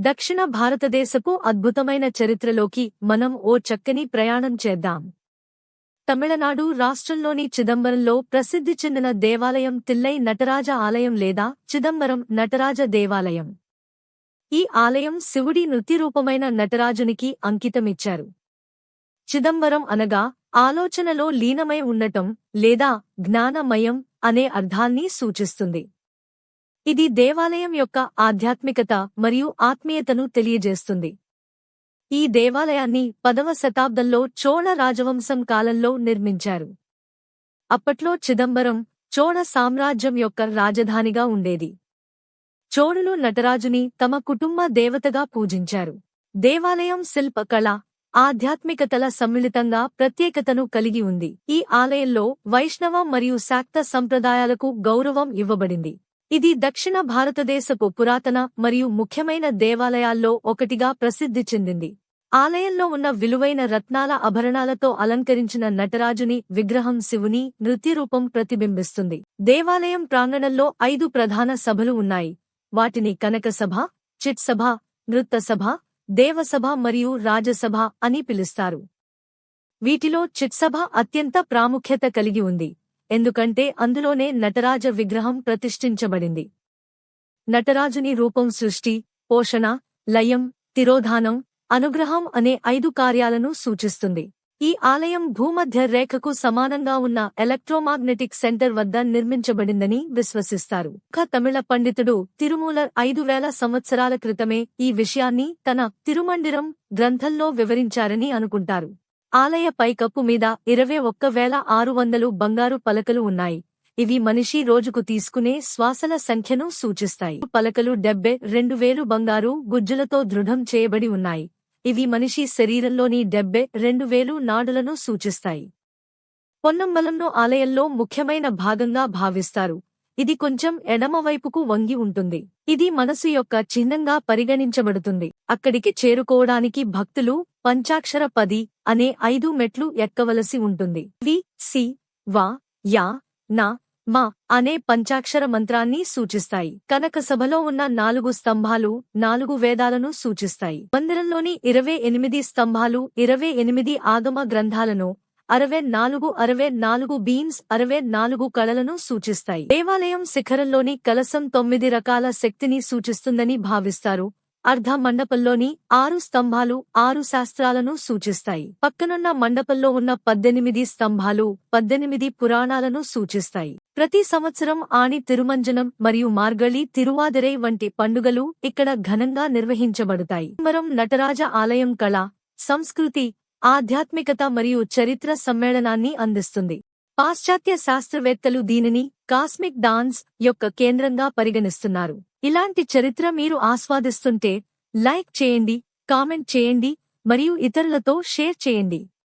దక్షిణ భారతదేశపు అద్భుతమైన చరిత్రలోకి మనం ఓ చక్కని ప్రయాణం చేద్దాం. తమిళనాడు రాష్ట్రంలోని చిదంబరంలో ప్రసిద్ధి చెందిన దేవాలయం తిల్లై నటరాజ ఆలయం లేదా చిదంబరం నటరాజ దేవాలయం. ఈ ఆలయం శివుడి నృత్యరూపమైన నటరాజునికి అంకితమిచ్చారు. చిదంబరం అనగా ఆలోచనలో లీనమై ఉండటం లేదా జ్ఞానమయం అనే అర్థాన్ని సూచిస్తుంది. ఇది దేవాలయం యొక్క ఆధ్యాత్మికత మరియు ఆత్మీయతను తెలియజేస్తుంది. ఈ దేవాలయాన్ని పదవ శతాబ్దంలో చోళ రాజవంశం కాలంలో నిర్మించారు. అప్పట్లో చిదంబరం చోళ సామ్రాజ్యం యొక్క రాజధానిగా ఉండేది. చోళులు నటరాజుని తమ కుటుంబ దేవతగా పూజించారు. దేవాలయం శిల్పకళ ఆధ్యాత్మికతల సమ్మిళితంగా ప్రత్యేకతను కలిగి ఉంది. ఈ ఆలయంలో వైష్ణవ మరియు శాక్త సంప్రదాయాలకు గౌరవం ఇవ్వబడింది. ఇది దక్షిణ భారతదేశపు పురాతన మరియు ముఖ్యమైన దేవాలయాల్లో ఒకటిగా ప్రసిద్ధి చెందింది. ఆలయంలో ఉన్న విలువైన రత్నాల ఆభరణాలతో అలంకరించిన నటరాజుని విగ్రహం శివుని నృత్యరూపం ప్రతిబింబిస్తుంది. దేవాలయం ప్రాంగణంలో ఐదు ప్రధాన సభలు ఉన్నాయి. వాటిని కనకసభ చిట్సభ నృత్తసభ దేవసభ మరియు రాజసభ అని పిలుస్తారు. వీటిలో చిట్సభ అత్యంత ప్రాముఖ్యత కలిగి ఉంది. ఎందుకంటే అందులోనే నటరాజ విగ్రహం ప్రతిష్ఠించబడింది. నటరాజుని రూపం సృష్టి పోషణ లయం తిరోధానం అనుగ్రహం అనే ఐదు కార్యాలను సూచిస్తుంది. ఈ ఆలయం భూమధ్య రేఖకు సమానంగా ఉన్న ఎలక్ట్రోమాగ్నెటిక్ సెంటర్ వద్ద నిర్మించబడిందని విశ్వసిస్తారు. ఒక తమిళ పండితుడు తిరుమూలర్ ఐదు వేల సంవత్సరాల క్రితమే ఈ విషయాన్ని తన తిరుమండిరం గ్రంథంలో వివరించారని అనుకుంటారు. ఆలయ పైకప్పు మీద ఇరవై ఒక్క వేల ఆరు వందలు బంగారు పలకలు ఉన్నాయి. ఇవి మనిషి రోజుకు తీసుకునే శ్వాసల సంఖ్యను సూచిస్తాయి. పలకలు డెబ్బె రెండు వేలు బంగారు గుజ్జులతో దృఢం చేయబడి ఉన్నాయి. ఇవి మనిషి శరీరంలోని డెబ్బె రెండు వేలు నాడులను సూచిస్తాయి. పొన్నంబలంను ఆలయంలో ముఖ్యమైన భాగంగా భావిస్తారు. ఇది కొంచెం ఎడమవైపుకు వంగి ఉంటుంది. ఇది మనసు యొక్క చిహ్నంగా పరిగణించబడుతుంది. అక్కడికి చేరుకోవడానికి భక్తులు పంచాక్షర పది అనే ఐదు మెట్లు ఎక్కవలసి ఉంటుంది. వి సి వా యా నా మా అనే పంచాక్షర మంత్రాన్ని సూచిస్తాయి. కనక సభలో ఉన్న నాలుగు స్తంభాలు నాలుగు వేదాలను సూచిస్తాయి. మందిరంలోని ఇరవై ఎనిమిది స్తంభాలు ఇరవై ఎనిమిది ఆగమ గ్రంథాలను అరవై నాలుగు అరవై నాలుగు బీన్స్ అరవై నాలుగు కళలను సూచిస్తాయి. దేవాలయం శిఖరంలోని కలసం తొమ్మిది రకాల శక్తిని సూచిస్తుందని భావిస్తారు. అర్ధ మండపంలోని ఆరు స్తంభాలు ఆరు శాస్త్రాలను సూచిస్తాయి. పక్కనున్న మండపంలో ఉన్న పద్దెనిమిది స్తంభాలు పద్దెనిమిది పురాణాలను సూచిస్తాయి. ప్రతి సంవత్సరం ఆని తిరుమంజనం మరియు మార్గళి తిరువాదిరై వంటి పండుగలు ఇక్కడ ఘనంగా నిర్వహించబడతాయి. మరం నటరాజ ఆలయం కళ సంస్కృతి ఆధ్యాత్మికత మరియు చరిత్ర సమ్మేళనాన్ని అందిస్తుంది. పాశ్చాత్య శాస్త్రవేత్తలు దీనిని కాస్మిక్ డాన్స్ యొక్క కేంద్రంగా పరిగణిస్తున్నారు. ఇలాంటి చరిత్ర మీరు ఆస్వాదిస్తుంటే లైక్ చేయండి కామెంట్ చేయండి మరియు ఇతరులతో షేర్ చేయండి.